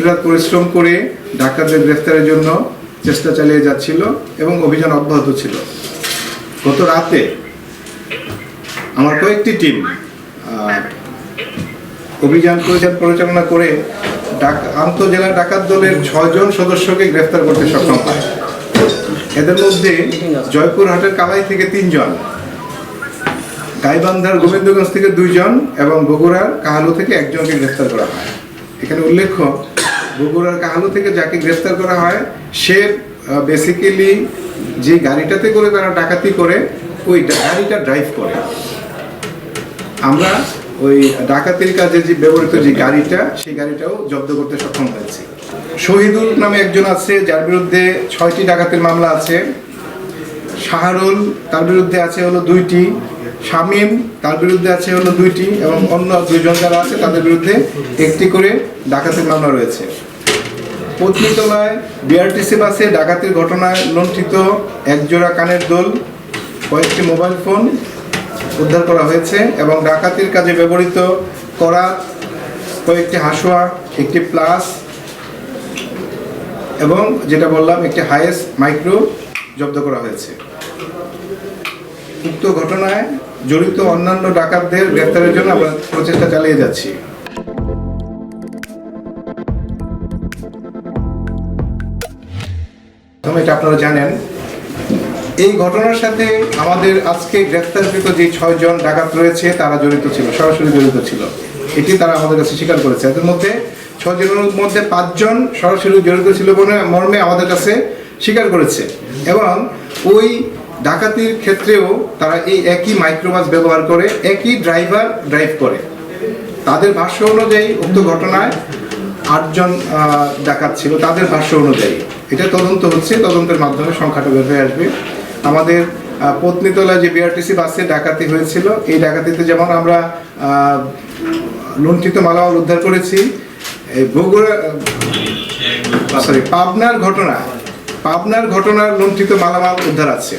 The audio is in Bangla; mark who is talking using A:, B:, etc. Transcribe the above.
A: দিনরাত পরিশ্রম করে ডাকাতদের গ্রেফতারের জন্য চেষ্টা চালিয়ে যাচ্ছিল এবং অভিযান অব্যাহত ছিল। গত রাতে আমার কয়েকটি টিম অভিযান পরিচাল- পরিচালনা করে আন্তঃজেলা ডাকাত দলের ছয়জন সদস্যকে গ্রেফতার করতে সক্ষম হয়। এদের মধ্যে জয়পুরহাটের কালাই থেকে তিনজন, গাইবান্ধার গোবিন্দগঞ্জ থেকে দুইজন এবং বগুড়ার কাহালু থেকে একজনকে গ্রেফতার করা হয়। এখানে উল্লেখ্য বগুড়ার কাহালু থেকে যাকে গ্রেফতার করা হয়, সে বেসিক্যালি যে গাড়িটাতে করে তারা ডাকাতি করে, ওই গাড়িটা ড্রাইভ করে। আমরা ওই ডাকাতির কাজে যে ব্যবহৃত যে গাড়িটা, সেই গাড়িটাও জব্দ করতে সক্ষম হয়েছি। শহীদুল নামে একজন আছে, যার বিরুদ্ধে ছয়টি ডাকাতির মামলা আছে। শাহরুল তার বিরুদ্ধে আছে হলো দুইটি। শামীম, তার বিরুদ্ধে আছে হলো দুইটি এবং অন্য দুইজন যারা আছে তাদের বিরুদ্ধে একটি করে ডাকাতির মামলা রয়েছে। পত্নীতলায় বিআরটিসি বাসে ডাকাতির ঘটনায় লুণ্ঠিত একজোড়া কানের দোল, কয়েকটি মোবাইল ফোন উদ্ধার করা হয়েছে এবং ডাকাতির কাজে ব্যবহৃত করা কয়েকটি হাসুয়া, একটি প্লাস এবং যেটা বললাম, একটি হাইয়েস্ট মাইক্রো জব্দ করা হয়েছে। উক্ত ঘটনায় জড়িত অন্যান্য ডাকাতদের গ্রেফতারের জন্য আমরা প্রচেষ্টা চালিয়ে যাচ্ছি। এটা আপনারা জানেন, এই ঘটনার সাথে আমাদের আজকে গ্রেফতারকৃত যে ছয়জন ডাকাত রয়েছে, তারা জড়িত ছিল, সরাসরি জড়িত ছিল। এটি তারা আমাদের কাছে স্বীকার করেছে। এদের মধ্যে ছজনের মধ্যে পাঁচজন সরাসরি জড়িত ছিল বলে মর্মে আমাদের কাছে স্বীকার করেছে। এবং ওই ডাকাতির ক্ষেত্রেও তারা এই একই মাইক্রোবাস ব্যবহার করে, একই ড্রাইভার ড্রাইভ করে। তাদের ভাষ্য অনুযায়ী উক্ত ঘটনায় আটজন ডাকাত ছিল। তাদের ভাষ্য অনুযায়ী। এটা তদন্ত হচ্ছে, তদন্তের মাধ্যমে সংখ্যাটা বের হয়ে আসবে। আমাদের পত্নীতলা যে বিআরটিসি বাসে ডাকাতি হয়েছিল, এই ডাকাতিতে যেমন আমরা লুণ্ঠিত মালামাল উদ্ধার করেছি সরি পাবনার ঘটনা, পাবনার ঘটনার লুণ্ঠিত মালামাল উদ্ধার আছে।